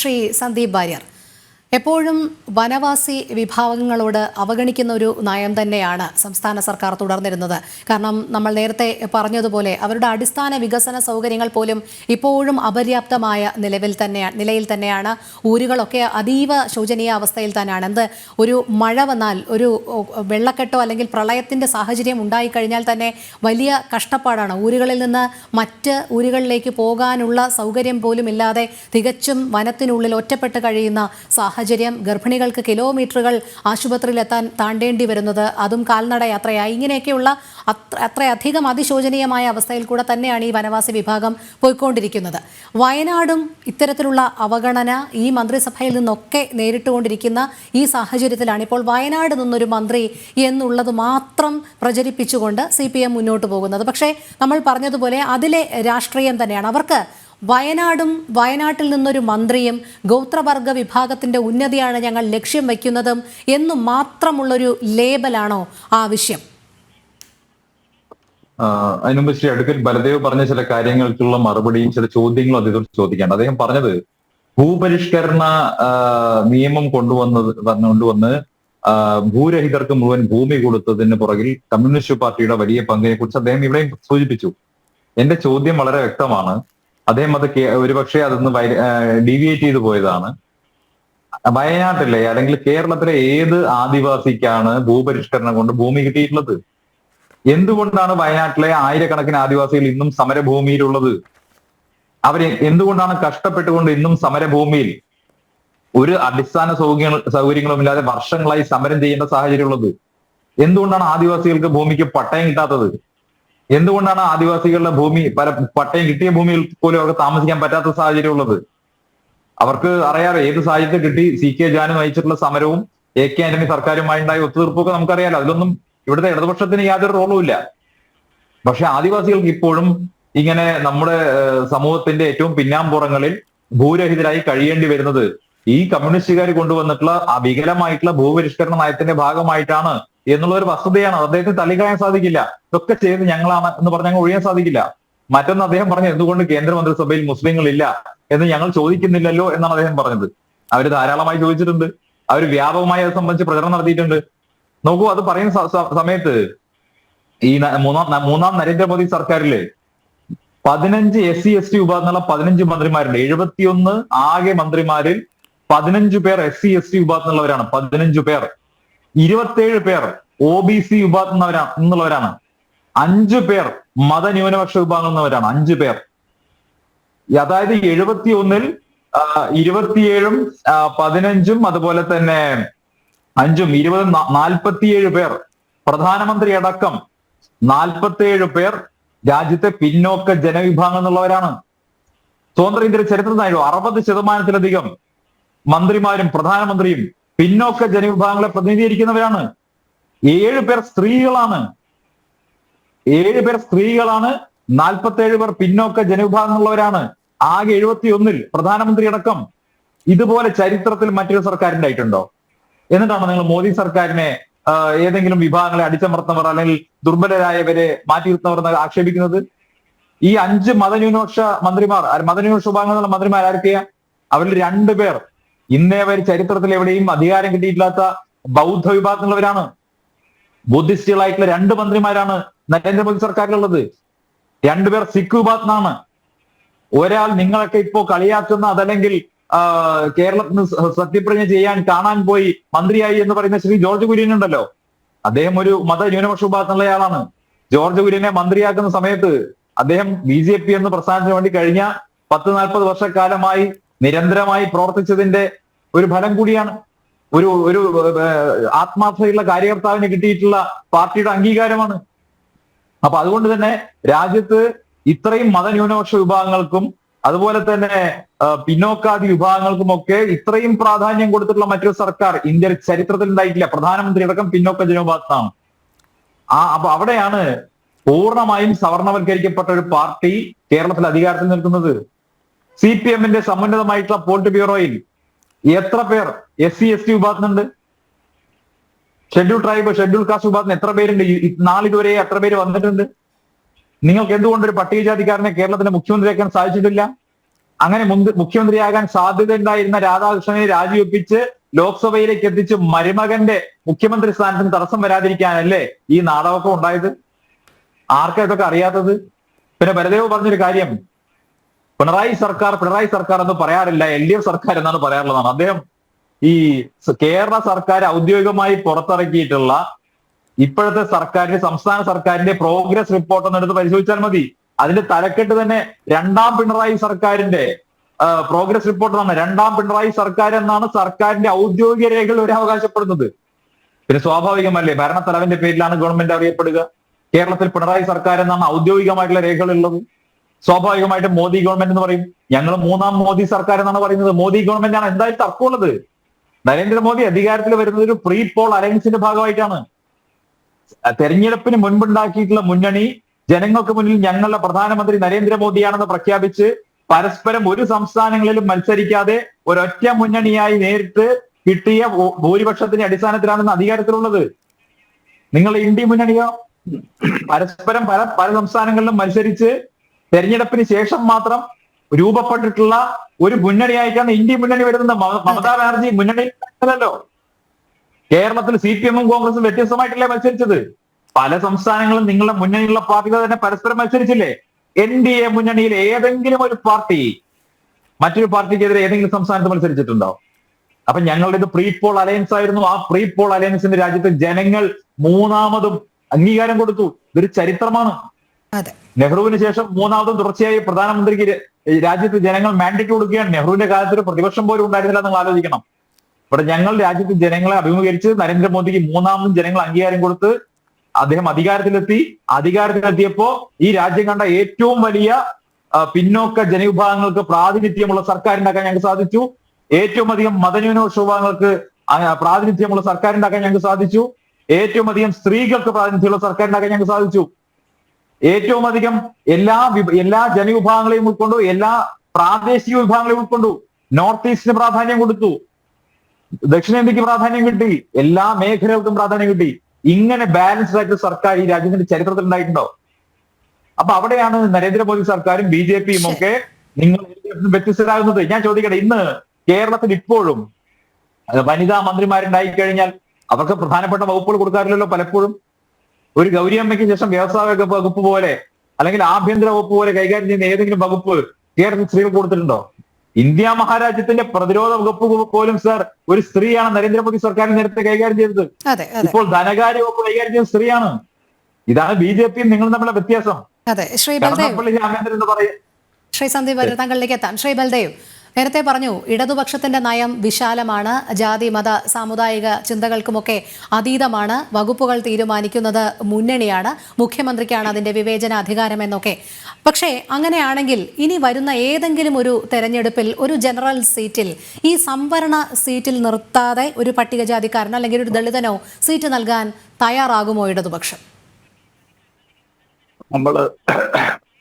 ശ്രീ സന്ദീപ് വാര്യർ. എപ്പോഴും വനവാസി വിഭാഗങ്ങളോട് അവഗണിക്കുന്ന ഒരു നയം തന്നെയാണ് സംസ്ഥാന സർക്കാർ തുടർന്നിരുന്നത്. കാരണം നമ്മൾ നേരത്തെ പറഞ്ഞതുപോലെ അവരുടെ അടിസ്ഥാന വികസന സൗകര്യങ്ങൾ പോലും ഇപ്പോഴും അപര്യാപ്തമായ നിലവിൽ തന്നെയാണ് നിലയിൽ തന്നെയാണ്. ഊരുകളൊക്കെ അതീവ ശോചനീയ അവസ്ഥയിൽ തന്നെയാണ്. എന്ത് ഒരു മഴ വന്നാൽ ഒരു വെള്ളക്കെട്ടോ അല്ലെങ്കിൽ പ്രളയത്തിന്റെ സാഹചര്യം ഉണ്ടായിക്കഴിഞ്ഞാൽ തന്നെ വലിയ കഷ്ടപ്പാടാണ്. ഊരുകളിൽ നിന്ന് മറ്റ് ഊരുകളിലേക്ക് പോകാനുള്ള സൗകര്യം പോലും ഇല്ലാതെ തികച്ചും വനത്തിനുള്ളിൽ ഒറ്റപ്പെട്ട് കഴിയുന്ന സാഹചര്യം ഗർഭിണികൾക്ക് കിലോമീറ്ററുകൾ ആശുപത്രിയിലെത്താൻ താണ്ടേണ്ടി വരുന്നത് അതും കാൽനട യാത്രയായി. ഇങ്ങനെയൊക്കെയുള്ള അത്ര അത്രയധികം അതിശോചനീയമായ അവസ്ഥയിൽ കൂടെ തന്നെയാണ് ഈ വനവാസി വിഭാഗം പോയിക്കൊണ്ടിരിക്കുന്നത്. വയനാടും ഇത്തരത്തിലുള്ള അവഗണന ഈ മന്ത്രിസഭയിൽ നിന്നൊക്കെ നേരിട്ടുകൊണ്ടിരിക്കുന്ന ഈ സാഹചര്യത്തിലാണ് ഇപ്പോൾ വയനാട് നിന്നൊരു മന്ത്രി എന്നുള്ളത് മാത്രം പ്രചരിപ്പിച്ചുകൊണ്ട് സി പി എം മുന്നോട്ട് പോകുന്നത്. പക്ഷേ നമ്മൾ പറഞ്ഞതുപോലെ അതിലെ രാഷ്ട്രീയം തന്നെയാണ്. അവർക്ക് വയനാടും വയനാട്ടിൽ നിന്നൊരു മന്ത്രിയും ഗോത്രവർഗ വിഭാഗത്തിന്റെ ഉന്നതിയാണ് ഞങ്ങൾ ലക്ഷ്യം വയ്ക്കുന്നതും എന്ന് മാത്രമുള്ളൊരു ലേബലാണോ ആവശ്യം അതിനുമ്പ് ശ്രീ അടുക്കൽ ബലദേവ് പറഞ്ഞ ചില കാര്യങ്ങൾക്കുള്ള മറുപടിയും ചില ചോദ്യങ്ങളും അദ്ദേഹം ചോദിക്കാണ്ട്. അദ്ദേഹം പറഞ്ഞത് ഭൂപരിഷ്കരണ നിയമം കൊണ്ടുവന്നത് വന്ന് കൊണ്ടുവന്ന് ഭൂരഹിതർക്ക് മുഴുവൻ ഭൂമി കൊടുത്തതിന് പുറകിൽ കമ്മ്യൂണിസ്റ്റ് പാർട്ടിയുടെ വലിയ പങ്കിനെ കുറിച്ച് അദ്ദേഹം ഇവിടെയും സൂചിപ്പിച്ചു. എന്റെ ചോദ്യം വളരെ വ്യക്തമാണ്. അദ്ദേഹം അത് ഒരുപക്ഷെ അതൊന്ന് ഡീവിയേറ്റ് ചെയ്തു പോയതാണ്. വയനാട്ടിലെ അല്ലെങ്കിൽ കേരളത്തിലെ ഏത് ആദിവാസിക്കാണ് ഭൂപരിഷ്കരണം കൊണ്ട് ഭൂമി കിട്ടിയിട്ടുള്ളത്? എന്തുകൊണ്ടാണ് വയനാട്ടിലെ ആയിരക്കണക്കിന് ആദിവാസികൾ ഇന്നും സമരഭൂമിയിലുള്ളത്? അവർ എന്തുകൊണ്ടാണ് കഷ്ടപ്പെട്ടുകൊണ്ട് ഇന്നും സമരഭൂമിയിൽ ഒരു അടിസ്ഥാന സൗകര്യങ്ങൾ സൗകര്യങ്ങളും ഇല്ലാതെ വർഷങ്ങളായി സമരം ചെയ്യേണ്ട സാഹചര്യം ഉള്ളത് എന്തുകൊണ്ടാണ് ആദിവാസികൾക്ക് ഭൂമിക്ക് പട്ടയം കിട്ടാത്തത്? എന്തുകൊണ്ടാണ് ആദിവാസികളുടെ ഭൂമി പല പട്ടയം കിട്ടിയ ഭൂമിയിൽ പോലും അവർക്ക് താമസിക്കാൻ പറ്റാത്ത സാഹചര്യം ഉള്ളത് അവർക്ക് അറിയാലോ ഏത് സാഹചര്യത്തിൽ കിട്ടി? സി കെ ജാനു നയിച്ചിട്ടുള്ള സമരവും എ കെ ആന്റണി സർക്കാരുമായി ഉണ്ടായ ഒത്തുതീർപ്പൊക്കെ നമുക്കറിയാലോ. അതിലൊന്നും ഇവിടുത്തെ ഇടതുപക്ഷത്തിന് യാതൊരു റോളും ഇല്ല. പക്ഷെ ആദിവാസികൾക്ക് ഇപ്പോഴും ഇങ്ങനെ നമ്മുടെ സമൂഹത്തിന്റെ ഏറ്റവും പിന്നാമ്പുറങ്ങളിൽ ഭൂരഹിതരായി കഴിയേണ്ടി വരുന്നത് ഈ കമ്മ്യൂണിസ്റ്റുകാർ കൊണ്ടുവന്നിട്ടുള്ള വികലമായിട്ടുള്ള ഭൂപരിഷ്കരണ നയത്തിന്റെ ഭാഗമായിട്ടാണ് എന്നുള്ള ഒരു വസ്തുതയാണ്. അദ്ദേഹത്തിന് തള്ളിക്കളയാൻ സാധിക്കില്ല. ഇതൊക്കെ ചെയ്ത് ഞങ്ങളാണ് എന്ന് പറഞ്ഞ് ഞങ്ങൾ ഒഴിയാൻ സാധിക്കില്ല. മറ്റൊന്ന് അദ്ദേഹം പറഞ്ഞു എന്തുകൊണ്ട് കേന്ദ്രമന്ത്രിസഭയിൽ മുസ്ലിങ്ങൾ ഇല്ല എന്ന് ഞങ്ങൾ ചോദിക്കുന്നില്ലല്ലോ എന്നാണ് അദ്ദേഹം പറഞ്ഞത്. അവർ ധാരാളമായി ചോദിച്ചിട്ടുണ്ട്. അവർ വ്യാപകമായി അത് സംബന്ധിച്ച് പ്രചരണം നടത്തിയിട്ടുണ്ട്. നോക്കൂ അത് പറയുന്ന സമയത്ത് ഈ മൂന്നാം മൂന്നാം നരേന്ദ്രമോദി സർക്കാരിൽ പതിനഞ്ച് എസ് സി എസ് ടി വിഭാഗത്തിലുള്ള പതിനഞ്ച് മന്ത്രിമാരുണ്ട്. എഴുപത്തിയൊന്ന് ആകെ മന്ത്രിമാരിൽ പതിനഞ്ചു പേർ എസ് സി എസ് ടി വിഭാഗത്തിലുള്ളവരാണ്. പതിനഞ്ചു പേർ. ഇരുപത്തേഴ് പേർ ഒ ബി സി വിഭാഗത്തിൽ നിന്നവരാണ് എന്നുള്ളവരാണ് അഞ്ചു പേർ മതന്യൂനപക്ഷ വിഭാഗങ്ങളിൽ നിന്നവരാണ് അഞ്ചു പേർ. അതായത് എഴുപത്തി ഒന്നിൽ ഇരുപത്തിയേഴും പതിനഞ്ചും അതുപോലെ തന്നെ അഞ്ചും ഇരുപതും നാൽപ്പത്തിയേഴ് പേർ. പ്രധാനമന്ത്രി അടക്കം നാൽപ്പത്തിയേഴ് പേർ രാജ്യത്തെ പിന്നോക്ക ജനവിഭാഗം എന്നുള്ളവരാണ് സ്വതന്ത്ര ഇന്ത്യയുടെ ചരിത്രത്തിനായോ അറുപത് ശതമാനത്തിലധികം മന്ത്രിമാരും പ്രധാനമന്ത്രിയും പിന്നോക്ക ജനവിഭാഗങ്ങളെ പ്രതിനിധീകരിക്കുന്നവരാണ്. ഏഴ് പേർ സ്ത്രീകളാണ്. ഏഴ് പേർ സ്ത്രീകളാണ്. നാൽപ്പത്തേഴ് പേർ പിന്നോക്ക ജനവിഭാഗങ്ങളുള്ളവരാണ്. ആകെ എഴുപത്തി ഒന്നിൽ പ്രധാനമന്ത്രി അടക്കം ഇതുപോലെ ചരിത്രത്തിൽ മറ്റൊരു സർക്കാരിന്റെ ആയിട്ടുണ്ടോ എന്നിട്ടാണ് നിങ്ങൾ മോദി സർക്കാരിനെ ഏതെങ്കിലും വിഭാഗങ്ങളെ അടിച്ചമർത്തുന്നവർ അല്ലെങ്കിൽ ദുർബലരായവരെ മാറ്റി നിർത്തുന്നവർ ആക്ഷേപിക്കുന്നത്? ഈ അഞ്ച് മതന്യൂനപക്ഷ മന്ത്രിമാർ മതന്യൂനപക്ഷ വിഭാഗങ്ങളുള്ള മന്ത്രിമാർ ആരൊക്കെയാ? അവരിൽ രണ്ടുപേർ ഇന്നേ വരെ ചരിത്രത്തിൽ എവിടെയും അധികാരം കിട്ടിയിട്ടില്ലാത്ത ബൗദ്ധ വിഭാഗത്തിലുള്ളവരാണ് ബുദ്ധിസ്റ്റുകളായിട്ടുള്ള രണ്ട് മന്ത്രിമാരാണ് നരേന്ദ്രമോദി സർക്കാരിലുള്ളത്. രണ്ടുപേർ സിഖ് വിഭാഗത്തിനാണ്. ഒരാൾ നിങ്ങളൊക്കെ ഇപ്പോ കളിയാക്കുന്ന അതല്ലെങ്കിൽ കേരളത്തിന് സത്യപ്രതിജ്ഞ ചെയ്യാൻ കാണാൻ പോയി മന്ത്രിയായി എന്ന് പറയുന്ന ശ്രീ ജോർജ് കുര്യൻ ഉണ്ടല്ലോ. അദ്ദേഹം ഒരു മത ന്യൂനപക്ഷ വിഭാഗത്തിലുള്ളയാളാണ് ജോർജ് കുര്യനെ മന്ത്രിയാക്കുന്ന സമയത്ത് അദ്ദേഹം ബി ജെ പി എന്ന പ്രസ്ഥാനത്തിന് വേണ്ടി കഴിഞ്ഞ പത്ത് നാൽപ്പത് വർഷക്കാലമായി നിരന്തരമായി പ്രവർത്തിച്ചതിന്റെ ഒരു ഫലം കൂടിയാണ്. ഒരു ഒരു ആത്മാർത്ഥതയുള്ള കാര്യകർത്താവിന് കിട്ടിയിട്ടുള്ള പാർട്ടിയുടെ അംഗീകാരമാണ്. അപ്പൊ അതുകൊണ്ട് തന്നെ രാജ്യത്ത് ഇത്രയും മതന്യൂനപക്ഷ വിഭാഗങ്ങൾക്കും അതുപോലെ തന്നെ പിന്നോക്കാതി വിഭാഗങ്ങൾക്കും ഒക്കെ ഇത്രയും പ്രാധാന്യം കൊടുത്തിട്ടുള്ള മറ്റൊരു സർക്കാർ ഇന്ത്യ ചരിത്രത്തിൽ ഉണ്ടായിട്ടില്ല. പ്രധാനമന്ത്രി അടക്കം പിന്നോക്ക ജനവിഭാഗത്താണ്. ആ അപ്പൊ അവിടെയാണ് പൂർണമായും സവർണവൽക്കരിക്കപ്പെട്ട ഒരു പാർട്ടി കേരളത്തിൽ അധികാരത്തിൽ നിൽക്കുന്നത്. സി പി എമ്മിന്റെ സമുന്നതമായിട്ടുള്ള പോളിറ്റ് ബ്യൂറോയിൽ എത്ര പേർ എസ് സി എസ് ടി വിഭാഗത്തിനുണ്ട്? ഷെഡ്യൂൾ ട്രൈബ് ഷെഡ്യൂൾ കാസ്റ്റ് വിഭാഗത്തിന് എത്ര പേരുണ്ട്? നാളിതുവരെ എത്ര പേര് വന്നിട്ടുണ്ട്? നിങ്ങൾക്ക് എന്തുകൊണ്ട് ഒരു പട്ടികജാതിക്കാരനെ കേരളത്തിന്റെ മുഖ്യമന്ത്രിയാക്കാൻ സാധിച്ചിട്ടില്ല? അങ്ങനെ മുഖ്യമന്ത്രിയാകാൻ സാധ്യത ഉണ്ടായിരുന്ന രാധാകൃഷ്ണനെ രാജിവെപ്പിച്ച് ലോക്സഭയിലേക്ക് എത്തിച്ച് മരുമകന്റെ മുഖ്യമന്ത്രി സ്ഥാനത്തിന് തടസ്സം വരാതിരിക്കാനല്ലേ ഈ നാടകമൊക്കെ ഉണ്ടായത്? ആർക്കാ ഇതൊക്കെ അറിയാത്തത്? പിന്നെ ബലദേവ് പറഞ്ഞൊരു കാര്യം പിണറായി സർക്കാർ പിണറായി സർക്കാർ എന്ന് പറയാറില്ല. എൽ ഡി എഫ് സർക്കാർ എന്നാണ് പറയാറുള്ളതാണ്. അദ്ദേഹം ഈ കേരള സർക്കാർ ഔദ്യോഗികമായി പുറത്തിറക്കിയിട്ടുള്ള ഇപ്പോഴത്തെ സർക്കാരിന്റെ സംസ്ഥാന സർക്കാരിന്റെ പ്രോഗ്രസ് റിപ്പോർട്ട് ഒന്ന് എടുത്ത് പരിശോധിച്ചാൽ മതി. അതിന്റെ തലക്കെട്ട് തന്നെ രണ്ടാം പിണറായി സർക്കാരിന്റെ പ്രോഗ്രസ് റിപ്പോർട്ട് എന്നാണ്. രണ്ടാം പിണറായി സർക്കാർ എന്നാണ് സർക്കാരിന്റെ ഔദ്യോഗിക രേഖകൾ ഒരു അവകാശപ്പെടുന്നത്. പിന്നെ സ്വാഭാവികമല്ലേ? ഭരണത്തലവന്റെ പേരിലാണ് ഗവൺമെന്റ് അറിയപ്പെടുക. കേരളത്തിൽ പിണറായി സർക്കാർ എന്നാണ് ഔദ്യോഗികമായിട്ടുള്ള രേഖകളുള്ളത് സ്വാഭാവികമായിട്ടും മോദി ഗവൺമെന്റ് എന്ന് പറയും. ഞങ്ങൾ മൂന്നാം മോദി സർക്കാർ എന്നാണ് പറയുന്നത്. മോദി ഗവൺമെന്റ് ആണ് എന്തായാലും തർക്കമുള്ളത് നരേന്ദ്രമോദി അധികാരത്തിൽ വരുന്നത് ഒരു പ്രീ പോൾ അലയൻസിന്റെ ഭാഗമായിട്ടാണ്. തെരഞ്ഞെടുപ്പിന് മുൻപുണ്ടാക്കിയിട്ടുള്ള മുന്നണി ജനങ്ങൾക്ക് മുന്നിൽ ഞങ്ങളുടെ പ്രധാനമന്ത്രി നരേന്ദ്രമോദിയാണെന്ന് പ്രഖ്യാപിച്ച് പരസ്പരം ഒരു സംസ്ഥാനങ്ങളിലും മത്സരിക്കാതെ ഒരൊറ്റ മുന്നണിയായി നേരിട്ട് കിട്ടിയ ഭൂരിപക്ഷത്തിന്റെ അടിസ്ഥാനത്തിലാണെന്ന് അധികാരത്തിലുള്ളത്. നിങ്ങൾ ഇന്ത്യ മുന്നണിയോ? പരസ്പരം പല പല സംസ്ഥാനങ്ങളിലും മത്സരിച്ച് തെരഞ്ഞെടുപ്പിന് ശേഷം മാത്രം രൂപപ്പെട്ടിട്ടുള്ള ഒരു മുന്നണിയായിട്ടാണ് ഇന്ത്യ മുന്നണി വരുന്നത്. മമ- മമതാ ബാനർജി മുന്നണി അല്ലല്ലോ കേരളത്തിൽ സി പി എമ്മും കോൺഗ്രസും വ്യത്യസ്തമായിട്ടല്ലേ മത്സരിച്ചത്? പല സംസ്ഥാനങ്ങളും നിങ്ങളുടെ മുന്നണിയുള്ള പാർട്ടികൾ തന്നെ പരസ്പരം മത്സരിച്ചില്ലേ? എൻ ഡി എ മുന്നണിയിൽ ഏതെങ്കിലും ഒരു പാർട്ടി മറ്റൊരു പാർട്ടിക്കെതിരെ ഏതെങ്കിലും സംസ്ഥാനത്ത് മത്സരിച്ചിട്ടുണ്ടോ? അപ്പൊ ഞങ്ങളുടെ ഇത് പ്രീ പോൾ അലയൻസ് ആയിരുന്നു. ആ പ്രീ പോൾ അലയൻസിന്റെ രാജ്യത്ത് ജനങ്ങൾ മൂന്നാമതും അംഗീകാരം കൊടുത്തു. ഇതൊരു ചരിത്രമാണ്. നെഹ്റുവിന് ശേഷം മൂന്നാമതും തുടർച്ചയായി പ്രധാനമന്ത്രിക്ക് രാജ്യത്ത് ജനങ്ങൾ മാൻഡേറ്റ് കൊടുക്കുകയാണ്. നെഹ്റുവിന്റെ കാലത്ത് ഒരു പ്രതിപക്ഷം പോലും ഉണ്ടായിരുന്നില്ല നിങ്ങൾ ആലോചിക്കണം. ഇവിടെ ഞങ്ങൾ രാജ്യത്ത് ജനങ്ങളെ അഭിമുഖീകരിച്ച് നരേന്ദ്രമോദിക്ക് മൂന്നാമതും ജനങ്ങൾ അംഗീകാരം കൊടുത്ത് അദ്ദേഹം അധികാരത്തിലെത്തി. അധികാരത്തിലെത്തിയപ്പോ ഈ രാജ്യം കണ്ട ഏറ്റവും വലിയ പിന്നോക്ക ജനവിഭാഗങ്ങൾക്ക് പ്രാതിനിധ്യമുള്ള സർക്കാർ ഉണ്ടാക്കാൻ ഞങ്ങൾക്ക് സാധിച്ചു. ഏറ്റവും അധികം മതന്യൂനപക്ഷ വിഭാഗങ്ങൾക്ക് പ്രാതിനിധ്യമുള്ള സർക്കാർ ഉണ്ടാക്കാൻ ഞങ്ങൾക്ക് സാധിച്ചു. ഏറ്റവും അധികം സ്ത്രീകൾക്ക് പ്രാതിനിധ്യമുള്ള സർക്കാർ ഉണ്ടാക്കാൻ ഞങ്ങൾക്ക് സാധിച്ചു. ഏറ്റവും അധികം എല്ലാ എല്ലാ ജനവിഭാഗങ്ങളെയും ഉൾക്കൊണ്ടു എല്ലാ പ്രാദേശിക വിഭാഗങ്ങളെയും ഉൾക്കൊണ്ടു നോർത്ത് ഈസ്റ്റിന് പ്രാധാന്യം കൊടുത്തു. ദക്ഷിണേന്ത്യക്ക് പ്രാധാന്യം കിട്ടി. എല്ലാ മേഖലകൾക്കും പ്രാധാന്യം കിട്ടി. ഇങ്ങനെ ബാലൻസ്ഡ് ആയിട്ട് സർക്കാർ ഈ രാജ്യത്തിന്റെ ചരിത്രത്തിൽ ഉണ്ടായിട്ടുണ്ടോ? അപ്പൊ അവിടെയാണ് നരേന്ദ്രമോദി സർക്കാരും ബി ജെ പിയും ഒക്കെ നിങ്ങൾ വ്യത്യസ്തരാകുന്നത്. ഞാൻ ചോദിക്കട്ടെ ഇന്ന് കേരളത്തിൽ ഇപ്പോഴും വനിതാ മന്ത്രിമാരുണ്ടായി കഴിഞ്ഞാൽ അവർക്ക് പ്രധാനപ്പെട്ട വകുപ്പുകൾ കൊടുക്കാറില്ലല്ലോ പലപ്പോഴും. ഒരു ഗൗരിയമ്മയ്ക്ക് ശേഷം വ്യവസായ വകുപ്പ് പോലെ അല്ലെങ്കിൽ ആഭ്യന്തര വകുപ്പ് പോലെ കൈകാര്യം ചെയ്യുന്ന ഏതെങ്കിലും വകുപ്പ് കേരളത്തിൽ സ്ത്രീകൾ കൊടുത്തിട്ടുണ്ടോ? ഇന്ത്യ മഹാരാജ്യത്തിന്റെ പ്രതിരോധ വകുപ്പ് പോലും സർ ഒരു സ്ത്രീയാണ് നരേന്ദ്രമോദി സർക്കാർ നേരത്തെ കൈകാര്യം ചെയ്തത്. ഇപ്പോൾ ധനകാര്യ വകുപ്പ് കൈകാര്യം ചെയ്യുന്ന സ്ത്രീയാണ്. ഇതാണ് ബി ജെ പിയും നിങ്ങളും തമ്മിലുള്ള വ്യത്യാസം. ശ്രീ ബൽദേവ്. ശ്രീ സന്ദീപ് താങ്കളിലേക്ക് എത്താം. ശ്രീ ബൽദേവ് നേരത്തെ പറഞ്ഞു ഇടതുപക്ഷത്തിന്റെ നയം വിശാലമാണ് ജാതി മത സാമുദായിക ചിന്തകൾക്കുമൊക്കെ അതീതമാണ് വകുപ്പുകൾ തീരുമാനിക്കുന്നത് മുന്നണിയാണ് മുഖ്യമന്ത്രിക്കാണ് അതിന്റെ വിവേചന അധികാരം എന്നൊക്കെ. പക്ഷേ അങ്ങനെയാണെങ്കിൽ ഇനി വരുന്ന ഏതെങ്കിലും ഒരു തെരഞ്ഞെടുപ്പിൽ ഒരു ജനറൽ സീറ്റിൽ ഈ സംവരണ സീറ്റിൽ നിർത്താതെ ഒരു പട്ടികജാതിക്കാരനോ അല്ലെങ്കിൽ ഒരു ദളിതനോ സീറ്റ് നൽകാൻ തയ്യാറാകുമോ ഇടതുപക്ഷം? നമ്മൾ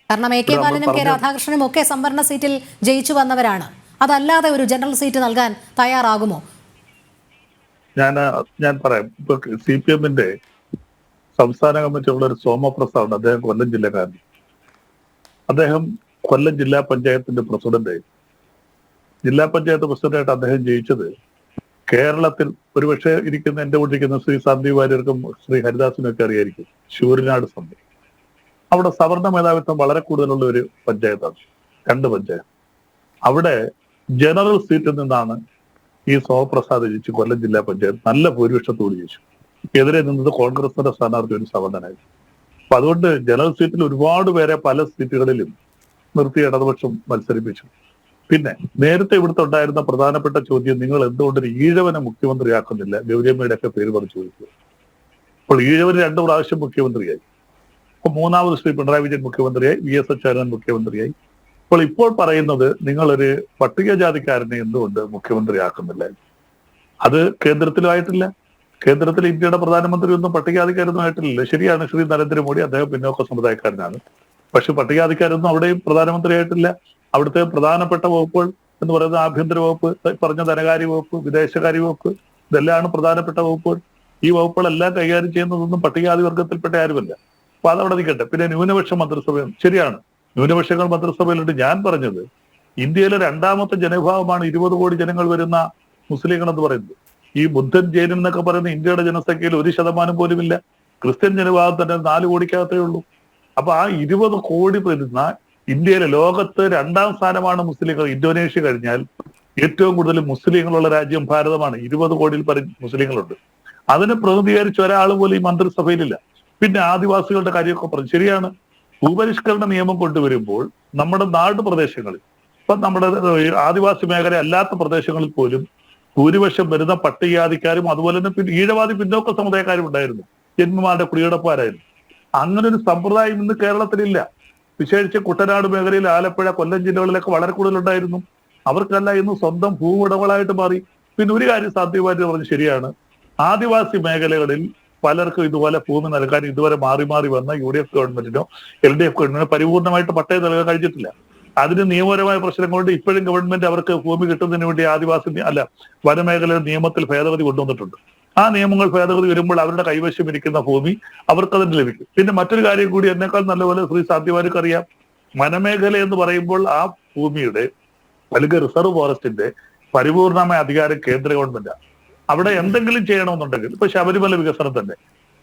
കാരണം എ കെ ബാലനും കെ രാധാകൃഷ്ണനും ഒക്കെ സംവരണ സീറ്റിൽ ജയിച്ചു വന്നവരാണ്. അതല്ലാതെ ഒരു ജനറൽ സീറ്റ് നൽകാൻ തയ്യാറാകുമോ? ഞാൻ ഞാൻ പറയാം. ഇപ്പൊ സി പി എമ്മിന്റെ സംസ്ഥാന കമ്മിറ്റിയുള്ള ഒരു സോമപ്രസാദ് അദ്ദേഹം കൊല്ലം ജില്ലക്കാരൻ അദ്ദേഹം കൊല്ലം ജില്ലാ പഞ്ചായത്തിന്റെ പ്രസിഡന്റ് ജില്ലാ പഞ്ചായത്ത് പ്രസിഡന്റായിട്ട് അദ്ദേഹം ജയിച്ചത് കേരളത്തിൽ ഒരുപക്ഷെ ഇരിക്കുന്ന എന്റെ കൂടെ ഇരിക്കുന്ന ശ്രീ സന്ദീപ് വാര്യർക്കും ശ്രീ ഹരിദാസിനും ഒക്കെ അറിയായിരിക്കും. ശൂരനാട് സന്ധി അവിടെ സവർണ മേധാവിത്വം വളരെ കൂടുതലുള്ള ഒരു പഞ്ചായത്താണ്. രണ്ട് പഞ്ചായത്ത്. അവിടെ ജനറൽ സീറ്റിൽ നിന്നാണ് ഈ സോമപ്രസാദ് ജയിച്ചു കൊല്ലം ജില്ലാ പഞ്ചായത്ത് നല്ല ഭൂരിപക്ഷത്തോട് ജയിച്ചു. എതിരെ നിന്നത് കോൺഗ്രസിന്റെ സ്ഥാനാർത്ഥി ഒരു സമ്മതനായിരുന്നു അപ്പൊ അതുകൊണ്ട് ജനറൽ സീറ്റിൽ ഒരുപാട് പേരെ പല സീറ്റുകളിലും നിർത്തി ഇടതുപക്ഷം മത്സരിപ്പിച്ചു. പിന്നെ നേരത്തെ ഇവിടുത്തെ ഉണ്ടായിരുന്ന പ്രധാനപ്പെട്ട ചോദ്യം നിങ്ങൾ എന്തുകൊണ്ട് ഒരു ഈഴവനെ മുഖ്യമന്ത്രിയാക്കുന്നില്ല? ഗൗരിയമ്മയുടെ ഒക്കെ പേര് പറഞ്ഞു ചോദിച്ചു. അപ്പോൾ ഈഴവന് രണ്ടു പ്രാവശ്യം മുഖ്യമന്ത്രിയായി. അപ്പൊ മൂന്നാമത് ശ്രീ പിണറായി വിജയൻ മുഖ്യമന്ത്രിയായി വി എസ് അച്യുതാനന്ദൻ മുഖ്യമന്ത്രിയായി. അപ്പോൾ ഇപ്പോൾ പറയുന്നത് നിങ്ങളൊരു പട്ടികജാതിക്കാരനെ എന്തുകൊണ്ട് മുഖ്യമന്ത്രിയാക്കുന്നില്ല? അത് കേന്ദ്രത്തിലുമായിട്ടില്ല കേന്ദ്രത്തിൽ ഇന്ത്യയുടെ പ്രധാനമന്ത്രി ഒന്നും പട്ടികാധികാരൊന്നും ആയിട്ടില്ല ശരിയാണ് ശ്രീ നരേന്ദ്രമോദി അദ്ദേഹം പിന്നോക്ക സമുദായക്കാരനാണ്. പക്ഷെ പട്ടികജാതിക്കാരൊന്നും അവിടെയും പ്രധാനമന്ത്രിയായിട്ടില്ല അവിടുത്തെ പ്രധാനപ്പെട്ട വകുപ്പുകൾ എന്ന് പറയുന്നത് ആഭ്യന്തര വകുപ്പ് പറഞ്ഞ ധനകാര്യ വകുപ്പ് വിദേശകാര്യ വകുപ്പ് ഇതെല്ലാമാണ് പ്രധാനപ്പെട്ട വകുപ്പുകൾ. ഈ വകുപ്പുകളെല്ലാം കൈകാര്യം ചെയ്യുന്നതൊന്നും പട്ടികജാതി വർഗത്തിൽപ്പെട്ട ആരുമല്ല. അപ്പൊ അതവിടെ നിൽക്കട്ടെ. പിന്നെ ന്യൂനപക്ഷ മന്ത്രിസഭയും ശരിയാണ്. ന്യൂനപക്ഷങ്ങൾ മന്ത്രിസഭയിലുണ്ട്. ഞാൻ പറഞ്ഞത് ഇന്ത്യയിലെ രണ്ടാമത്തെ ജനവിഭാഗമാണ് ഇരുപത് കോടി ജനങ്ങൾ വരുന്ന മുസ്ലിങ്ങൾ എന്ന് പറയുന്നത്. ഈ ബുദ്ധൻ ജൈനൻ എന്നൊക്കെ പറയുന്ന ഇന്ത്യയുടെ ജനസംഖ്യയിൽ ഒരു ശതമാനം പോലുമില്ല ക്രിസ്ത്യൻ ജനവിഭാഗം തന്നെ നാല് കോടിക്കകത്തേ ഉള്ളൂ. അപ്പൊ ആ ഇരുപത് കോടി വരുന്ന ഇന്ത്യയിലെ ലോകത്ത് രണ്ടാം സ്ഥാനമാണ് മുസ്ലിങ്ങൾ. ഇന്തോനേഷ്യ കഴിഞ്ഞാൽ ഏറ്റവും കൂടുതൽ മുസ്ലിങ്ങളുള്ള രാജ്യം ഭാരതമാണ്. ഇരുപത് കോടിയിൽ പരം മുസ്ലിങ്ങളുണ്ട്. അതിനെ പ്രതിനിധീകരിച്ച ഒരാൾ പോലും ഈ മന്ത്രിസഭയിലില്ല. പിന്നെ ആദിവാസികളുടെ കാര്യമൊക്കെ പറഞ്ഞു. ശരിയാണ്. ഭൂപരിഷ്കരണ നിയമം കൊണ്ടുവരുമ്പോൾ നമ്മുടെ നാട് പ്രദേശങ്ങളിൽ ഇപ്പൊ നമ്മുടെ ആദിവാസി മേഖല അല്ലാത്ത പ്രദേശങ്ങളിൽ പോലും ഭൂരിപക്ഷം വരുന്ന പട്ടികജാതിക്കാരും അതുപോലെ തന്നെ പിന്നെ ഈഴവാദി പിന്നോക്ക സമുദായക്കാരും ഉണ്ടായിരുന്നു. ജന്മമാരുടെ കുടിയടപ്പാരായിരുന്നു അങ്ങനെ ഒരു സമ്പ്രദായം ഇന്ന് കേരളത്തിലില്ല. വിശേഷിച്ച് കുട്ടനാട് മേഖലയിൽ ആലപ്പുഴ കൊല്ലം ജില്ലകളിലൊക്കെ വളരെ കൂടുതലുണ്ടായിരുന്നു. അവർക്കല്ല ഇന്ന് സ്വന്തം ഭൂവുടമകളായിട്ട് മാറി. പിന്നെ ഒരു കാര്യം സാധ്യമായിട്ട് പറഞ്ഞ് ശരിയാണ്. ആദിവാസി മേഖലകളിൽ പലർക്കും ഇതുപോലെ ഭൂമി നൽകാൻ ഇതുവരെ മാറി മാറി വന്ന യു ഡി എഫ് ഗവൺമെന്റിനോ എൽ ഡി എഫ് ഗവൺമെന്റിനോ പരിപൂർണമായിട്ട് പട്ടയം നൽകാൻ കഴിഞ്ഞിട്ടില്ല. അതിന് നിയമപരമായ പ്രശ്നം കൊണ്ട് ഇപ്പോഴും ഗവൺമെന്റ് അവർക്ക് ഭൂമി കിട്ടുന്നതിന് വേണ്ടി ആദിവാസി അല്ല വനമേഖലയുടെ നിയമത്തിൽ ഭേദഗതി കൊണ്ടുവന്നിട്ടുണ്ട്. ആ നിയമങ്ങൾ ഭേദഗതി വരുമ്പോൾ അവരുടെ കൈവശം ഇരിക്കുന്ന ഭൂമി അവർക്ക് അതിന് ലഭിക്കും. പിന്നെ മറ്റൊരു കാര്യം കൂടി എന്നെക്കാൾ നല്ലപോലെ ശ്രീ സാധ്യമാർക്ക് അറിയാം. വനമേഖല എന്ന് പറയുമ്പോൾ ആ ഭൂമിയുടെ അല്ലെങ്കിൽ റിസർവ് ഫോറസ്റ്റിന്റെ പരിപൂർണമായ അധികാരം കേന്ദ്ര ഗവൺമെന്റാണ്. അവിടെ എന്തെങ്കിലും ചെയ്യണമെന്നുണ്ടെങ്കിൽ ഇപ്പൊ ശബരിമല വികസനം തന്നെ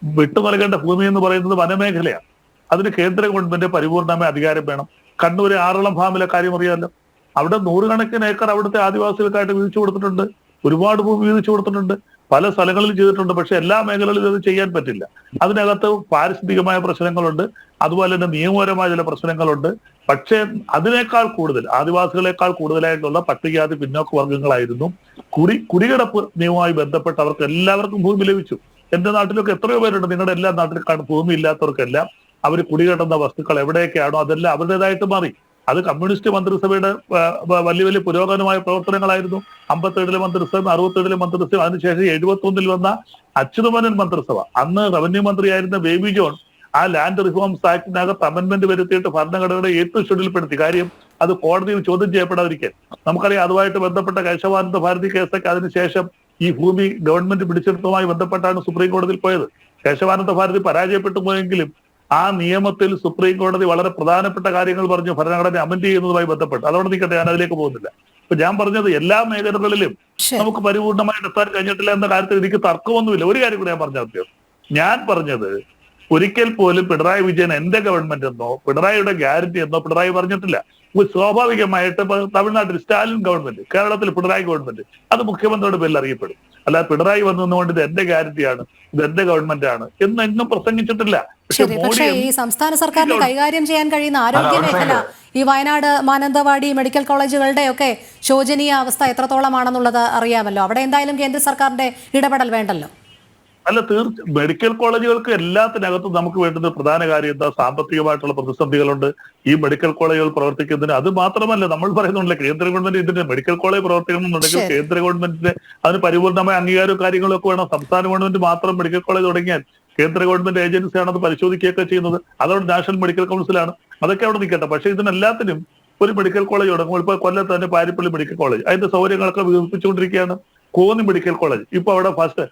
വിട്ടു നൽകേണ്ട ഭൂമി എന്ന് പറയുന്നത് വനമേഖലയാണ്. അതിന് കേന്ദ്ര ഗവൺമെന്റ് പരിപൂർണമായ അധികാരം വേണം. കണ്ണൂര് ആറളം ഫാമിലെ കാര്യം അറിയാമല്ലോ. അവിടെ നൂറുകണക്കിന് ഏക്കർ അവിടുത്തെ ആദിവാസികൾക്കായിട്ട് വീതിച്ചു കൊടുത്തിട്ടുണ്ട്. ഒരുപാട് ഭൂമി വീതിച്ചു കൊടുത്തിട്ടുണ്ട്. പല സ്ഥലങ്ങളിൽ ചെയ്തിട്ടുണ്ട് പക്ഷെ എല്ലാ മേഖലകളിലും ഇത് ചെയ്യാൻ പറ്റില്ല. അതിനകത്ത് പാരിസ്ഥിതികമായ പ്രശ്നങ്ങളുണ്ട് അതുപോലെ തന്നെ നിയമപരമായ ചില പ്രശ്നങ്ങളുണ്ട്. പക്ഷേ അതിനേക്കാൾ കൂടുതൽ ആദിവാസികളെക്കാൾ കൂടുതലായിട്ടുള്ള പട്ടികജാതി പിന്നോക്ക വർഗങ്ങളായിരുന്നു കുടി കുടികിടപ്പ് നിയമവുമായി ബന്ധപ്പെട്ട് അവർക്ക് എല്ലാവർക്കും ഭൂമി ലഭിച്ചു. എന്റെ നാട്ടിലൊക്കെ എത്രയോ പേരുണ്ട് നിങ്ങളുടെ എല്ലാ നാട്ടിലും ഭൂമി ഇല്ലാത്തവർക്കെല്ലാം അവർ കുടികിടന്ന വസ്തുക്കൾ എവിടെയൊക്കെയാണോ അതെല്ലാം അവരുടേതായിട്ട് മാറി. അത് കമ്മ്യൂണിസ്റ്റ് മന്ത്രിസഭയുടെ വലിയ വലിയ പുരോഗമനമായ പ്രവർത്തനങ്ങളായിരുന്നു. അമ്പത്തേഴിലെ മന്ത്രിസഭ അറുപത്തേഴിലെ മന്ത്രിസഭ അതിനുശേഷം എഴുപത്തി ഒന്നിൽ വന്ന അച്യുതമനൻ മന്ത്രിസഭ. അന്ന് റവന്യൂ മന്ത്രിയായിരുന്ന ബേബി ജോൺ ആ ലാൻഡ് റിഫോംസ് ആക്ടിനകത്ത് അമെന്റ്മെന്റ് വരുത്തിയിട്ട് ഭരണഘടനയുടെ ഏറ്റവും ഷെഡ്യൂൾപ്പെടുത്തി. കാര്യം അത് കോടതിയിൽ ചോദ്യം ചെയ്യപ്പെടാതിരിക്കെ നമുക്കറിയാം അതുമായിട്ട് ബന്ധപ്പെട്ട കേശവാനന്ദ ഭാരതി കേസൊക്കെ അതിനുശേഷം ഈ ഭൂമി ഗവൺമെന്റ് പിടിച്ചെടുത്തതുമായി ബന്ധപ്പെട്ടാണ് സുപ്രീം കോടതിയിൽ പോയത്. കേശവാനന്ദ ഭാരതി പരാജയപ്പെട്ടു പോയെങ്കിലും ആ നിയമത്തിൽ സുപ്രീം കോടതി വളരെ പ്രധാനപ്പെട്ട കാര്യങ്ങൾ പറഞ്ഞു ഭരണഘടന അമെന്റ് ചെയ്യുന്നതുമായി ബന്ധപ്പെട്ട്. അതുകൊണ്ട് നിൽക്കട്ടെ ഞാൻ അതിലേക്ക് പോകുന്നില്ല. ഇപ്പൊ ഞാൻ പറഞ്ഞത് എല്ലാ മേഖലകളിലും നമുക്ക് പരിപൂർണമായിട്ട് എത്താൻ കഴിഞ്ഞിട്ടില്ല എന്ന കാര്യത്തിൽ എനിക്ക് തർക്കമൊന്നുമില്ല. ഒരു കാര്യം കൂടി ഞാൻ പറഞ്ഞാൽ ഞാൻ പറഞ്ഞത് ഒരിക്കൽ പോലും പിണറായി വിജയൻ എന്റെ ഗവൺമെന്റ് എന്നോ പിണറായിയുടെ ഗ്യാരണ്ടി എന്നോ പിണറായി പറഞ്ഞിട്ടില്ല. സ്വാഭാവികമായിട്ട് ഇപ്പൊ തമിഴ്നാട്ടിൽ സ്റ്റാലിൻ ഗവൺമെന്റ് കേരളത്തിൽ പിണറായി ഗവൺമെന്റ് അത് മുഖ്യമന്ത്രിയുടെ പേരിൽ അറിയപ്പെടും. അല്ലാതെ പിണറായി വന്നതുകൊണ്ട് ഇത് എന്റെ ഗ്യാരണ്ടിയാണ് ഇത് എന്റെ ഗവൺമെന്റ് ആണ് എന്നെങ്ങും പ്രസംഗിച്ചിട്ടില്ല. പക്ഷേ ഈ സംസ്ഥാന സർക്കാരിന് കൈകാര്യം ചെയ്യാൻ കഴിയുന്ന ആരോഗ്യ മേഖല ഈ വയനാട് മാനന്തവാടി മെഡിക്കൽ കോളേജുകളുടെ ഒക്കെ ശോചനീയ അവസ്ഥ എത്രത്തോളമാണെന്നുള്ളത് അറിയാമല്ലോ. അവിടെ എന്തായാലും കേന്ദ്ര സർക്കാരിന്റെ ഇടപെടൽ വേണ്ടല്ലോ. അല്ല തീർച്ച മെഡിക്കൽ കോളേജുകൾക്ക് എല്ലാത്തിനകത്തും നമുക്ക് വേണ്ടുന്ന പ്രധാന കാര്യം എന്താ? സാമ്പത്തികമായിട്ടുള്ള പ്രതിസന്ധികളുണ്ട്. ഈ മെഡിക്കൽ കോളേജുകൾ പ്രവർത്തിക്കുന്നതിന് അത് മാത്രമല്ല നമ്മൾ പറയുന്നുണ്ടല്ലോ കേന്ദ്ര ഗവൺമെന്റ് ഇതിന്റെ മെഡിക്കൽ കോളേജ് പ്രവർത്തിക്കണമെന്നുണ്ടെങ്കിൽ. കേന്ദ്ര ഗവൺമെന്റിന്റെ അതിന് പരിപൂർണമായ അംഗീകാരവും കാര്യങ്ങളും ഒക്കെ വേണം. സംസ്ഥാന ഗവൺമെന്റ് മാത്രം മെഡിക്കൽ കോളേജ് തുടങ്ങിയാൽ കേന്ദ്ര ഗവൺമെന്റ് ഏജൻസിയാണ് അത് പരിശോധിക്കുകയൊക്കെ ചെയ്യുന്നത്. അതോടെ നാഷണൽ മെഡിക്കൽ കൗൺസിലാണ് അതൊക്കെ അവിടെ നിൽക്കട്ടെ. പക്ഷേ ഇതിനെല്ലാത്തിനും ഒരു മെഡിക്കൽ കോളേജ് തുടങ്ങുമ്പോൾ ഇപ്പോൾ കൊല്ലത്ത് തന്നെ പാരിപ്പള്ളി മെഡിക്കൽ കോളേജ് അതിന്റെ സൗകര്യങ്ങളൊക്കെ വികസിപ്പിച്ചുകൊണ്ടിരിക്കുകയാണ്. Konni medical college. ഇപ്പൊ അവിടെ first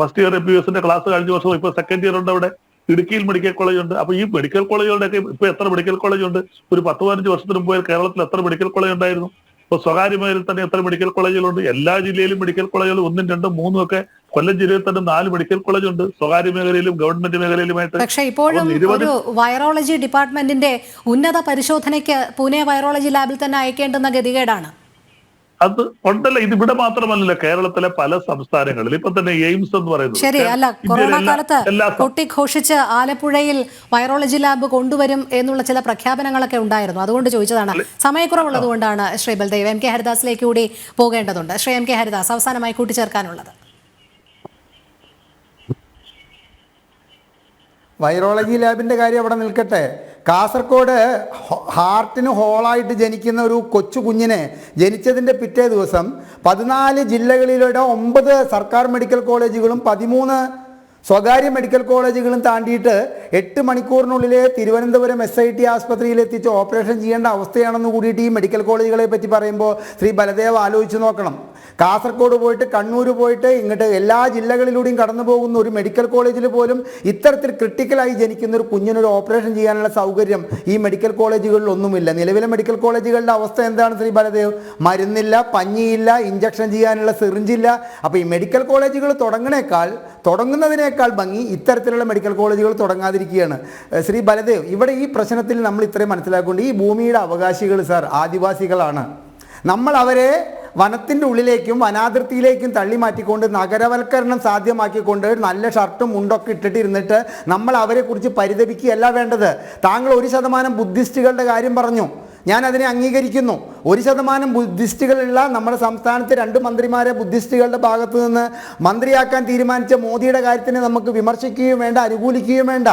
first year M B എസിന്റെ ക്ലാസ് കഴിഞ്ഞ വർഷം ഇപ്പൊ സെക്കൻഡ് ഇയർ ഉണ്ട് അവിടെ. ഇടുക്കിയിൽ മെഡിക്കൽ കോളേജ് ഉണ്ട്. അപ്പൊ ഈ മെഡിക്കൽ കോളേജുകളുടെയൊക്കെ ഇപ്പൊ എത്ര മെഡിക്കൽ കോളേജ് ഉണ്ട്? ഒരു പത്ത് പതിനഞ്ച് വർഷത്തിന് മുമ്പ് കേരളത്തിൽ എത്ര മെഡിക്കൽ കോളേജ് ഉണ്ടായിരുന്നു? ഇപ്പൊ സ്വകാര്യ മേഖലയിൽ തന്നെ എത്ര മെഡിക്കൽ കോളേജുകളുണ്ട് എല്ലാ ജില്ലയിലും മെഡിക്കൽ കോളേജുകൾ ഒന്നും രണ്ടും മൂന്നും ഒക്കെ കൊല്ലം ജില്ലയിൽ തന്നെ നാല് മെഡിക്കൽ കോളേജ് ഉണ്ട്. സ്വകാര്യ മേഖലയിലും ഗവൺമെന്റ് മേഖലയിലുമായിട്ട്. പക്ഷേ ഇപ്പോഴും ഒരു വൈറോളജി ഡിപ്പാർട്ട്മെന്റിന്റെ ഉന്നത പരിശോധനയ്ക്ക് പൂനെ വൈറോളജി ലാബിൽ തന്നെ അയക്കേണ്ടുന്ന ഗതികേടാണ്. അത് ഉണ്ടല്ലോ? ഇത് ഇവിടെ മാത്രമല്ലല്ലോ കേരളത്തിലെ പല സംസ്ഥാനങ്ങളിൽ. ഇപ്പൊ തന്നെ എയിംസ് എന്ന് പറയുന്നത്. ശരി അല്ല കൊറോണ കാലത്ത് കൊട്ടിഘോഷിച്ച് ആലപ്പുഴയിൽ വൈറോളജി ലാബ് കൊണ്ടുവരും എന്നുള്ള ചില പ്രഖ്യാപനങ്ങളൊക്കെ ഉണ്ടായിരുന്നു. അതുകൊണ്ട് ചോദിച്ചതാണ് സമയക്കുറവുള്ളത് കൊണ്ടാണ് ശ്രീ ബൽദേവ് എം കെ ഹരിദാസിലേക്ക് കൂടി പോകേണ്ടതുണ്ട്. ശ്രീ എം കെ ഹരിദാസ് അവസാനമായി കൂട്ടിച്ചേർക്കാനുള്ളത്. വൈറോളജി ലാബിന്റെ കാര്യം അവിടെ നിൽക്കട്ടെ. കാസർഗോഡ് ഹാർട്ടിന് ഹോളായിട്ട് ജനിക്കുന്ന ഒരു കൊച്ചു കുഞ്ഞിനെ ജനിച്ചതിന്റെ പിറ്റേ ദിവസം പതിനാല് ജില്ലകളിലൂടെ ഒമ്പത് സർക്കാർ മെഡിക്കൽ കോളേജുകളും പതിമൂന്ന് സ്വകാര്യ മെഡിക്കൽ കോളേജുകളും താണ്ടിയിട്ട് എട്ട് മണിക്കൂറിനുള്ളിൽ തിരുവനന്തപുരം എസ് ഐ ടി ആസ്പത്രിയിൽ എത്തിച്ച് ഓപ്പറേഷൻ ചെയ്യേണ്ട അവസ്ഥയാണെന്ന് കൂടിയിട്ട് ഈ മെഡിക്കൽ കോളേജുകളെ പറ്റി പറയുമ്പോൾ ശ്രീ ബലദേവ് ആലോചിച്ച് നോക്കണം. കാസർഗോഡ് പോയിട്ട് കണ്ണൂർ പോയിട്ട് ഇങ്ങോട്ട് എല്ലാ ജില്ലകളിലൂടെയും കടന്നു പോകുന്ന ഒരു മെഡിക്കൽ കോളേജിൽ പോലും ഇത്തരത്തിൽ ക്രിട്ടിക്കലായി ജനിക്കുന്ന ഒരു കുഞ്ഞിനൊരു ഓപ്പറേഷൻ ചെയ്യാനുള്ള സൗകര്യം ഈ മെഡിക്കൽ കോളേജുകളിൽ ഒന്നുമില്ല. നിലവിലെ മെഡിക്കൽ കോളേജുകളുടെ അവസ്ഥ എന്താണ് ശ്രീ ബലദേവ്? മരുന്നില്ല പഞ്ഞിയില്ല ഇഞ്ചക്ഷൻ ചെയ്യാനുള്ള സിറിഞ്ചില്ല അപ്പോൾ ഈ മെഡിക്കൽ കോളേജുകൾ തുടങ്ങണേക്കാൾ തുടങ്ങുന്നതിനേക്കാൾ ഭംഗി ഇത്തരത്തിലുള്ള മെഡിക്കൽ കോളേജുകൾ തുടങ്ങാതിരിക്കുകയാണ്. ശ്രീ ബലദേവ് ഇവിടെ ഈ പ്രശ്നത്തിൽ നമ്മൾ ഇത്രയും മനസ്സിലാക്കൊണ്ട് ഈ ഭൂമിയുടെ അവകാശികൾ സാർ ആദിവാസികളാണ്. നമ്മൾ അവരെ വനത്തിന്റെ ഉള്ളിലേക്കും വനാതിർത്തിയിലേക്കും തള്ളി മാറ്റിക്കൊണ്ട് നഗരവൽക്കരണം സാധ്യമാക്കിക്കൊണ്ട് നല്ല ഷർട്ടും മുണ്ടൊക്കെ ഇട്ടിട്ടിരുന്നിട്ട് നമ്മൾ അവരെക്കുറിച്ച് പരിതപിക്കുകയല്ല വേണ്ടത്. താങ്കൾ ഒരു ശതമാനം ബുദ്ധിസ്റ്റുകളുടെ കാര്യം പറഞ്ഞു. ഞാൻ അതിനെ അംഗീകരിക്കുന്നു. ഒരു ശതമാനം ബുദ്ധിസ്റ്റുകളുള്ള നമ്മുടെ സംസ്ഥാനത്തെ രണ്ട് മന്ത്രിമാരെ ബുദ്ധിസ്റ്റുകളുടെ ഭാഗത്തു നിന്ന് മന്ത്രിയാക്കാൻ തീരുമാനിച്ച മോദിയുടെ കാര്യത്തിനെ നമുക്ക് വിമർശിക്കുകയും വേണ്ട അനുകൂലിക്കുകയും വേണ്ട.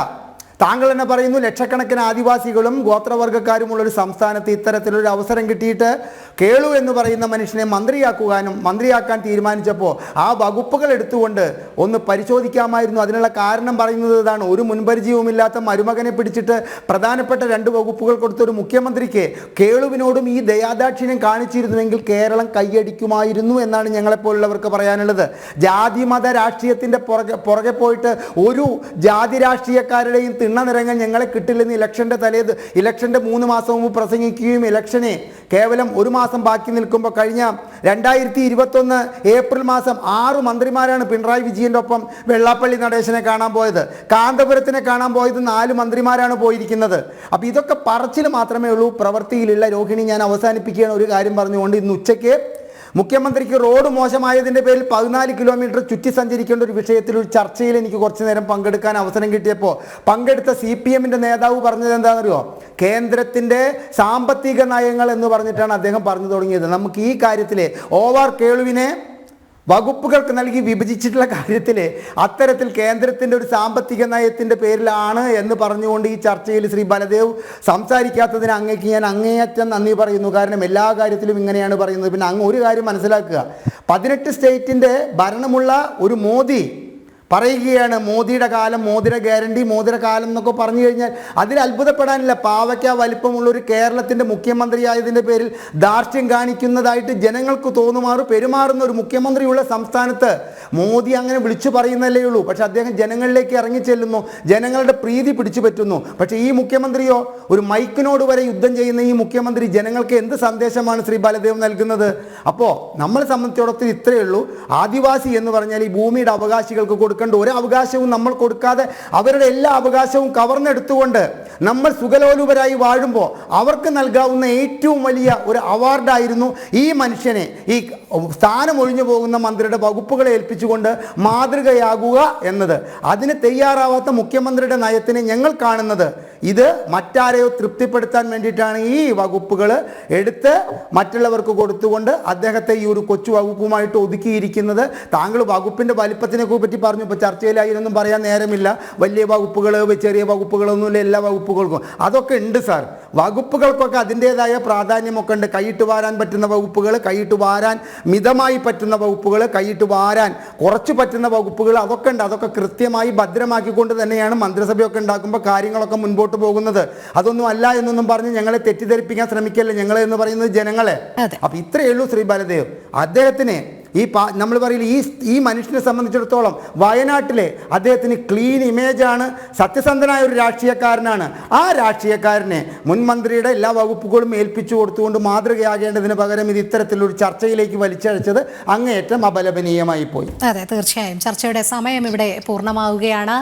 താങ്കൾ തന്നെ പറയുന്നു ലക്ഷക്കണക്കിന് ആദിവാസികളും ഗോത്രവർഗക്കാരുമുള്ള ഒരു സംസ്ഥാനത്ത് ഇത്തരത്തിലൊരു അവസരം കിട്ടിയിട്ട് കേളു എന്ന് പറയുന്ന മനുഷ്യനെ മന്ത്രിയാക്കുവാനും മന്ത്രിയാക്കാൻ തീരുമാനിച്ചപ്പോൾ ആ വകുപ്പുകൾ എടുത്തുകൊണ്ട് ഒന്ന് പരിശോധിക്കാമായിരുന്നു. അതിനുള്ള കാരണം പറയുന്നത് ഇതാണ്. ഒരു മുൻപരിചയവുമില്ലാത്ത മരുമകനെ പിടിച്ചിട്ട് പ്രധാനപ്പെട്ട രണ്ട് വകുപ്പുകൾ കൊടുത്ത ഒരു മുഖ്യമന്ത്രിക്ക് കേളുവിനോടും ഈ ദയാദാക്ഷിണ്യം കാണിച്ചിരുന്നുവെങ്കിൽ കേരളം കൈയടിക്കുമായിരുന്നു എന്നാണ് ഞങ്ങളെപ്പോലുള്ളവർക്ക് പറയാനുള്ളത്. ജാതി മത രാഷ്ട്രീയത്തിന്റെ പുറകെ പുറകെ പോയിട്ട് ഒരു ജാതി രാഷ്ട്രീയക്കാരുടെയും തിണ്ണ നിറങ്ങാൻ ഞങ്ങളെ കിട്ടില്ലെന്ന് ഇലക്ഷന്റെ തലേ ഇലക്ഷന്റെ മൂന്ന് മാസം മുമ്പ് പ്രസംഗിക്കുകയും ഇലക്ഷനെ കേവലം ഒരു മാസം ബാക്കി നിൽക്കുമ്പോൾ കഴിഞ്ഞ രണ്ടായിരത്തി ഇരുപത്തൊന്ന് ഏപ്രിൽ മാസം ആറ് മന്ത്രിമാരാണ് പിണറായി വിജയന്റെ ഒപ്പം വെള്ളാപ്പള്ളി നടേശനെ കാണാൻ പോയത് കാന്തപുരത്തിനെ കാണാൻ പോയത് നാല് മന്ത്രിമാരാണ് പോയിരിക്കുന്നത്. അപ്പോൾ ഇതൊക്കെ പറച്ചിൽ മാത്രമേ ഉള്ളൂ. പ്രവൃത്തിയിലുള്ള രോഹിണി ഞാൻ അവസാനിപ്പിക്കുകയാണ്. ഒരു കാര്യം പറഞ്ഞുകൊണ്ട് ഇന്ന് ഉച്ചയ്ക്ക് മുഖ്യമന്ത്രിക്ക് റോഡ് മോശമായതിന്റെ പേരിൽ പതിനാല് കിലോമീറ്റർ ചുറ്റി സഞ്ചരിക്കേണ്ട ഒരു വിഷയത്തിൽ ഒരു ചർച്ചയിൽ എനിക്ക് കുറച്ച് നേരം പങ്കെടുക്കാൻ അവസരം കിട്ടിയപ്പോൾ പങ്കെടുത്ത സി പി എമ്മിന്റെ നേതാവ് പറഞ്ഞത് എന്താണെന്നറിയോ? കേന്ദ്രത്തിന്റെ സാമ്പത്തിക നയങ്ങൾ എന്ന് പറഞ്ഞിട്ടാണ് അദ്ദേഹം പറഞ്ഞു തുടങ്ങിയത്. നമുക്ക് ഈ കാര്യത്തിൽ ഓവാർ കേളുവിനെ വകുപ്പുകൾക്ക് നൽകി വിഭജിച്ചിട്ടുള്ള കാര്യത്തിൽ അത്തരത്തിൽ കേന്ദ്രത്തിന്റെ ഒരു സാമ്പത്തിക നയത്തിന്റെ പേരിലാണ് എന്ന് പറഞ്ഞുകൊണ്ട് ഈ ചർച്ചയിൽ ശ്രീ ബലദേവ് സംസാരിക്കാത്തതിന് അങ്ങേക്ക് ഞാൻ അങ്ങേയറ്റം നന്ദി പറയുന്നു. കാരണം എല്ലാ കാര്യത്തിലും ഇങ്ങനെയാണ് പറയുന്നത്. പിന്നെ അങ്ങ് ഒരു കാര്യം മനസ്സിലാക്കുക. പതിനെട്ട് സ്റ്റേറ്റിന്റെ ഭരണമുള്ള ഒരു മോദി പറയുകയാണ് മോദിയുടെ കാലം മോദിയുടെ ഗ്യാരണ്ടി മോദിയുടെ കാലം എന്നൊക്കെ പറഞ്ഞു കഴിഞ്ഞാൽ അതിൽ അത്ഭുതപ്പെടാനില്ല. പാവയ്ക്ക വലിപ്പമുള്ള ഒരു കേരളത്തിന്റെ മുഖ്യമന്ത്രിയായതിന്റെ പേരിൽ ദാർഷ്ട്യം കാണിക്കുന്നതായിട്ട് ജനങ്ങൾക്ക് തോന്നുമാറ് പെരുമാറുന്ന ഒരു മുഖ്യമന്ത്രിയുള്ള സംസ്ഥാനത്ത് മോദി അങ്ങനെ വിളിച്ചു പറയുന്നല്ലേ ഉള്ളൂ. പക്ഷെ അദ്ദേഹം ജനങ്ങളിലേക്ക് ഇറങ്ങിച്ചെല്ലുന്നു ജനങ്ങളുടെ പ്രീതി പിടിച്ചു പറ്റുന്നു. പക്ഷേ ഈ മുഖ്യമന്ത്രിയോ ഒരു മൈക്കിനോട് വരെ യുദ്ധം ചെയ്യുന്ന ഈ മുഖ്യമന്ത്രി ജനങ്ങൾക്ക് എന്ത് സന്ദേശമാണ് ശ്രീ ബാലദേവ് നൽകുന്നത്? അപ്പോൾ നമ്മളെ സംബന്ധിച്ചിടത്തോളം ഇത്രയേ ഉള്ളൂ. ആദിവാസി എന്ന് പറഞ്ഞാൽ ഈ ഭൂമിയുടെ അവകാശികൾക്ക് കൊടുക്കേണ്ട ഒരു അവകാശവും നമ്മൾ കൊടുക്കാതെ അവരുടെ എല്ലാ അവകാശവും കവർന്നെടുത്തുകൊണ്ട് നമ്മൾ സുഖലോലുപരായി വാഴുമ്പോൾ അവർക്ക് നൽകാവുന്ന ഏറ്റവും വലിയ ഒരു അവാർഡായിരുന്നു ഈ മനുഷ്യനെ ഈ സ്ഥാനം ഒഴിഞ്ഞു പോകുന്ന മന്ത്രിയുടെ വകുപ്പുകളെ ഏൽപ്പിച്ചുകൊണ്ട് മാതൃകയാകുക എന്നത്. അതിന് തയ്യാറാവാത്ത മുഖ്യമന്ത്രിയുടെ നയത്തിനെ ഞങ്ങൾ കാണുന്നത് ഇത് മറ്റാരെയോ തൃപ്തിപ്പെടുത്താൻ വേണ്ടിയിട്ടാണ് ഈ വകുപ്പുകൾ എടുത്ത് മറ്റുള്ളവർക്ക് കൊടുത്തുകൊണ്ട് അദ്ദേഹത്തെ ഈ ഒരു കൊച്ചു വകുപ്പുമായിട്ട് ഒതുക്കിയിരിക്കുന്നത്. താങ്കൾ വകുപ്പിന്റെ വലിപ്പത്തിനെ പറ്റി പറഞ്ഞു. ഇപ്പോൾ ചർച്ചയിലായിരുന്നൊന്നും പറയാൻ നേരമില്ല. വലിയ വകുപ്പുകൾ ചെറിയ വകുപ്പുകളൊന്നുമില്ല എല്ലാ വകുപ്പുകൾക്കും. അതൊക്കെ ഉണ്ട് സാർ. വകുപ്പുകൾക്കൊക്കെ അതിന്റേതായ പ്രാധാന്യമൊക്കെ ഉണ്ട്. കൈയിട്ട് വാരാൻ പറ്റുന്ന വകുപ്പുകൾ കൈയിട്ട് വാരാൻ മിതമായി പറ്റുന്ന വകുപ്പുകൾ കൈയിട്ട് വാരാൻ കുറച്ച് പറ്റുന്ന വകുപ്പുകൾ അതൊക്കെ ഉണ്ട്. അതൊക്കെ കൃത്യമായി ഭദ്രമാക്കിക്കൊണ്ട് തന്നെയാണ് മന്ത്രിസഭയൊക്കെ ഉണ്ടാക്കുമ്പോൾ കാര്യങ്ങളൊക്കെ മുൻപോട്ട് പോകുന്നത്. അതൊന്നും അല്ല എന്നൊന്നും പറഞ്ഞ് ഞങ്ങളെ തെറ്റിദ്ധരിപ്പിക്കാൻ ശ്രമിക്കല്ലേ ഞങ്ങളെ എന്ന് പറയുന്നത് ജനങ്ങളെ. അപ്പൊ ഇത്രയേ ഉള്ളൂ ശ്രീ ബാലദേവ്. അദ്ദേഹത്തിന് ഈ നമ്മൾ പറയില്ല ഈ ഈ മനുഷ്യനെ സംബന്ധിച്ചിടത്തോളം വയനാട്ടിലെ അദ്ദേഹത്തിന് ക്ലീൻ ഇമേജാണ് സത്യസന്ധനായ ഒരു രാഷ്ട്രീയക്കാരനാണ്. ആ രാഷ്ട്രീയക്കാരനെ മുൻ മന്ത്രിയുടെ എല്ലാ വകുപ്പുകളും ഏൽപ്പിച്ചു കൊടുത്തുകൊണ്ട് മാതൃകയാകേണ്ടതിന് പകരം ഇത് ഇത്തരത്തിലൊരു ചർച്ചയിലേക്ക് വലിച്ചഴച്ചത് അങ്ങേയറ്റം അപലപനീയമായി പോയി. അതെ തീർച്ചയായും. ചർച്ചയുടെ സമയം ഇവിടെ പൂർണമാവുകയാണ്.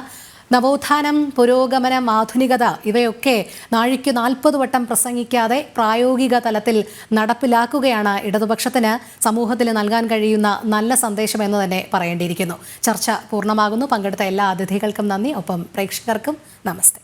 നവോത്ഥാനം പുരോഗമനം ആധുനികത ഇവയൊക്കെ നാഴിക്ക് നാൽപ്പത് വട്ടം പ്രസംഗിക്കാതെ പ്രായോഗിക തലത്തിൽ നടപ്പിലാക്കുകയാണ് ഇടതുപക്ഷത്തിന് സമൂഹത്തിൽ നൽകാൻ കഴിയുന്ന നല്ല സന്ദേശം എന്ന് തന്നെ പറയേണ്ടിയിരിക്കുന്നു. ചർച്ച പൂർണമാകുന്നു. പങ്കെടുത്ത എല്ലാ അതിഥികൾക്കും നന്ദി. ഒപ്പം പ്രേക്ഷകർക്കും നമസ്തേ.